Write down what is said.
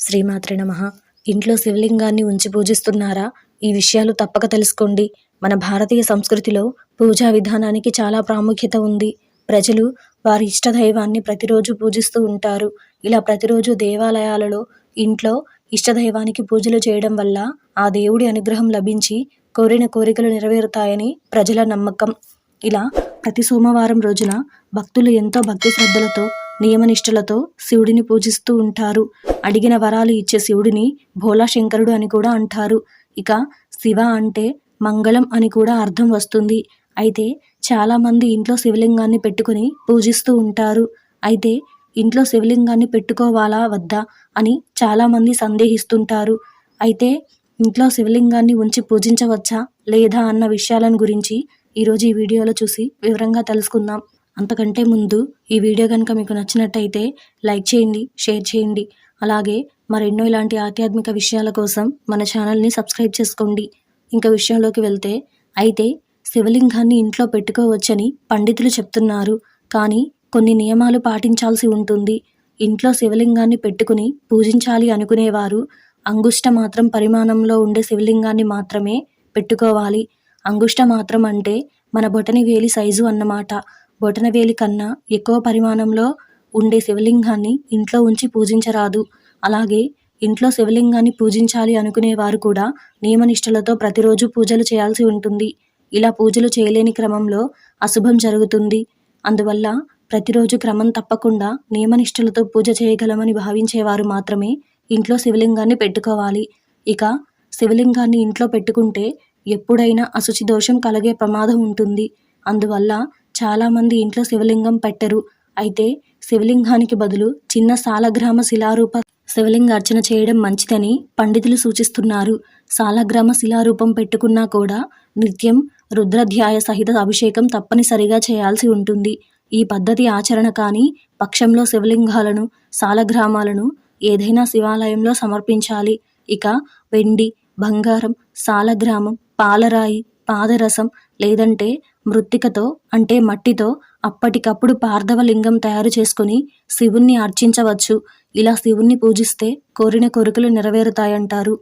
శ్రీమాత్రి నమ. ఇంట్లో శివలింగాన్ని ఉంచి పూజిస్తున్నారా? ఈ విషయాలు తప్పక తెలుసుకోండి. మన భారతీయ సంస్కృతిలో పూజా విధానానికి చాలా ప్రాముఖ్యత ఉంది. ప్రజలు వారి ఇష్ట దైవాన్ని ప్రతిరోజు పూజిస్తూ ఉంటారు. ఇలా ప్రతిరోజు దేవాలయాలలో ఇంట్లో ఇష్టదైవానికి పూజలు చేయడం వల్ల ఆ దేవుడి అనుగ్రహం లభించి కోరిన కోరికలు నెరవేరుతాయని ప్రజల నమ్మకం. ఇలా ప్రతి సోమవారం రోజున భక్తులు ఎంతో భక్తి శ్రద్ధలతో నియమనిష్టలతో శివుడిని పూజిస్తూ ఉంటారు. అడిగిన వరాలు ఇచ్చే శివుడిని భోలాశంకరుడు అని కూడా అంటారు. ఇక శివ అంటే మంగళం అని కూడా అర్థం వస్తుంది. అయితే చాలామంది ఇంట్లో శివలింగాన్ని పెట్టుకుని పూజిస్తూ ఉంటారు. అయితే ఇంట్లో శివలింగాన్ని పెట్టుకోవాలా వద్దా అని చాలామంది సందేహిస్తుంటారు. అయితే ఇంట్లో శివలింగాన్ని ఉంచి పూజించవచ్చా లేదా అన్న విషయాలను గురించి ఈరోజు ఈ వీడియోలో చూసి వివరంగా తెలుసుకుందాం. అంతకంటే ముందు ఈ వీడియో కనుక మీకు నచ్చినట్టయితే లైక్ చేయండి షేర్ చేయండి. అలాగే మరెన్నో ఇలాంటి ఆధ్యాత్మిక విషయాల కోసం మన ఛానల్ని సబ్స్క్రైబ్ చేసుకోండి. ఇంకా విషయంలోకి వెళ్తే అయితే శివలింగాన్ని ఇంట్లో పెట్టుకోవచ్చని పండితులు చెప్తున్నారు. కానీ కొన్ని నియమాలు పాటించాల్సి ఉంటుంది. ఇంట్లో శివలింగాన్ని పెట్టుకుని పూజించాలి అనుకునేవారు అంగుష్ట మాత్రం పరిమాణంలో ఉండే శివలింగాన్ని మాత్రమే పెట్టుకోవాలి. అంగుష్ట మాత్రం అంటే మన బొటనవేలి సైజు అన్నమాట. బొటన వేలి కన్నా ఎక్కువ పరిమాణంలో ఉండే శివలింగాన్ని ఇంట్లో ఉంచి పూజించరాదు. అలాగే ఇంట్లో శివలింగాన్ని పూజించాలి అనుకునేవారు కూడా నియమనిష్టలతో ప్రతిరోజు పూజలు చేయాల్సి ఉంటుంది. ఇలా పూజలు చేయలేని క్రమంలో అశుభం జరుగుతుంది. అందువల్ల ప్రతిరోజు క్రమం తప్పకుండా నియమనిష్టలతో పూజ చేయగలమని భావించేవారు మాత్రమే ఇంట్లో శివలింగాన్ని పెట్టుకోవాలి. ఇక శివలింగాన్ని ఇంట్లో పెట్టుకుంటే ఎప్పుడైనా అశుచి దోషం కలిగే ప్రమాదం ఉంటుంది. అందువల్ల చాలామంది ఇంట్లో శివలింగం పెట్టరు. అయితే శివలింగానికి బదులు చిన్న సాలగ్రామ శిలారూప శివలింగార్చన చేయడం మంచిదని పండితులు సూచిస్తున్నారు. సాలగ్రామ శిలారూపం పెట్టుకున్నా కూడా నిత్యం రుద్రధ్యాయ సహిత అభిషేకం తప్పనిసరిగా చేయాల్సి ఉంటుంది. ఈ పద్ధతి ఆచరణ కానీ పక్షంలో శివలింగాలను సాలగ్రామాలను ఏదైనా శివాలయంలో సమర్పించాలి. ఇక వెండి బంగారం సాలగ్రామం పాలరాయి పాదరసం లేదంటే మృత్తికతో అంటే మట్టితో అప్పటికప్పుడు పార్థవలింగం తయారు చేసుకుని శివుణ్ణి అర్చించవచ్చు. ఇలా శివుణ్ణి పూజిస్తే కోరిన కోరికలు నెరవేరుతాయంటారు.